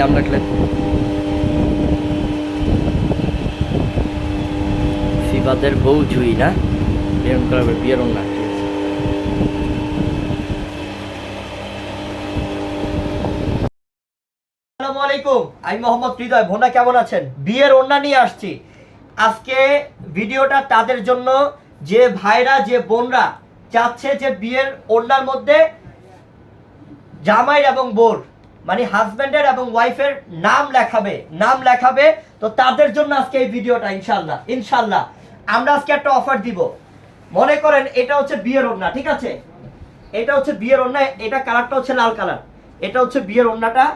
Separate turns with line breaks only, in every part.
নাম রাখলেন। সিবাদের বউ জুই না? বিয়ের করাবে বিয়ের না
আলাইকুম, আমি মোহাম্মদ হৃদয়। ভোনা কেমন আছেন? বিয়ের ওড়না নিয়ে আসছি। আজকে ভিডিওটা তাদের জন্য যে ভাইরা, যে বোনরা চাচ্ছে যে বিয়ের ওড়নার মধ্যে জামাইর এবং বোর। মানে হাজব্যান্ডের এবং ওয়াইফের নাম লেখাবে নাম লেখাবে। তো তাদের জন্য আজকে এই ভিডিওটা ইনশাল্লাহ ইনশাল্লাহ আমরা আজকে একটা অফার দিব। মনে করেন, এটা হচ্ছে বিয়ের ওড়না, ঠিক আছে? এটা হচ্ছে বিয়ের ওড়না, এটা কালারটা হচ্ছে লাল কালার এটা হচ্ছে বিয়ের ওড়নাটা।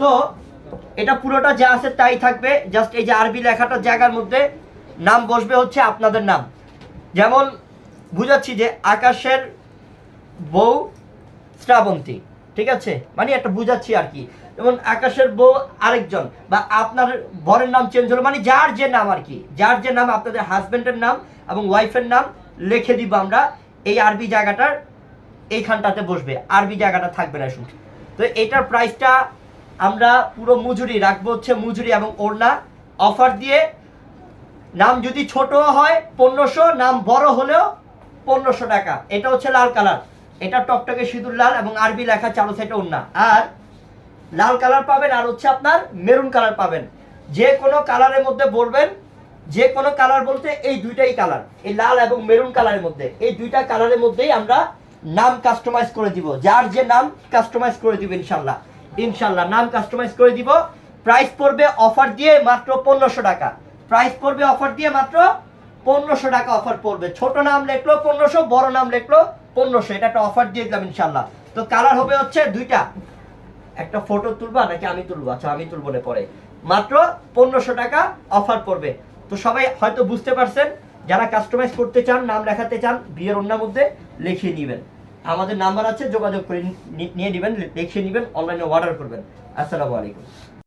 তো এটা পুরোটা যা আছে তাই থাকবে। জাস্ট এই যে আরবি লেখাটা জায়গার মধ্যে, নাম বসবে হচ্ছে আপনাদের নাম। যেমন, বুঝাচ্ছি যে আকাশের বউ শ্রাবন্তী। ঠিক আছে? মানে একটা বুঝাচ্ছি আর কি। যেমন আকাশের বউ আরেকজন বা আপনার বরের নাম চেঞ্জ হলো মানে যার যে নাম আর কি। যার যে নাম আপনাদের হাজবেন্ডের নাম এবং ওয়াইফের নাম লিখে দিব আমরা, এই আরবি জায়গাটার এইখানটাতে বসবে। আরবি জায়গাটা থাকবে না শুধু। তো এটার প্রাইসটা আমরা পুরো মজুরি রাখব হচ্ছে মজুরি এবং ওড়না। অফার দিয়ে নাম যদি ছোট হয় পনেরোশো, নাম বড় হলেও পনেরোশো টাকা। এটা হচ্ছে লাল কালার। এটা টকটকে সিঁদুর লাল এবং আরবি লেখা চালু সাইটে ওড়না। আর লাল কালার পাবেন, আর হচ্ছে আপনার মেরুন কালার পাবেন। যে কোনো কালারের মধ্যে বলবেন, যে কোনো কালার বলতে এই দুইটাই কালার, এই লাল এবং মেরুন কালারের মধ্যে। এই দুইটা কালারের মধ্যেই আমরা নাম কাস্টমাইজ করে দিব। যার যে নাম কাস্টমাইজ করে দিব ইনশাল্লাহ। ইনশাল্লাহ নাম কাস্টমাইজ করে দিব। প্রাইস পড়বে অফার দিয়ে মাত্র পনেরোশো টাকা। প্রাইস পড়বে অফার দিয়ে মাত্র পনেরোশো টাকা অফার পড়বে। ছোট নাম লেখলো পনেরোশো, বড় নাম লেখলো পনেরোশো, এটা একটা অফার দিয়ে দিলাম ইনশাল্লাহ। তো কালার হবে হচ্ছে দুইটা। একটা ফটো তুলবা নাকি আমি তুলবো? আচ্ছা আমি তুলবো না পরে। মাত্র পনেরোশো টাকা অফার পড়বে। তো সবাই হয়তো বুঝতে পারছেন, যারা কাস্টমাইজ করতে চান, নাম লেখাতে চান, বিয়ের অন্যার মধ্যে লিখিয়ে নেবেন। আমাদের নাম্বার আছে, যোগাযোগ করে নিয়ে নেবেন, লিখিয়ে নেবেন অনলাইনে অর্ডার করবেন। আসসালামু আলাইকুম।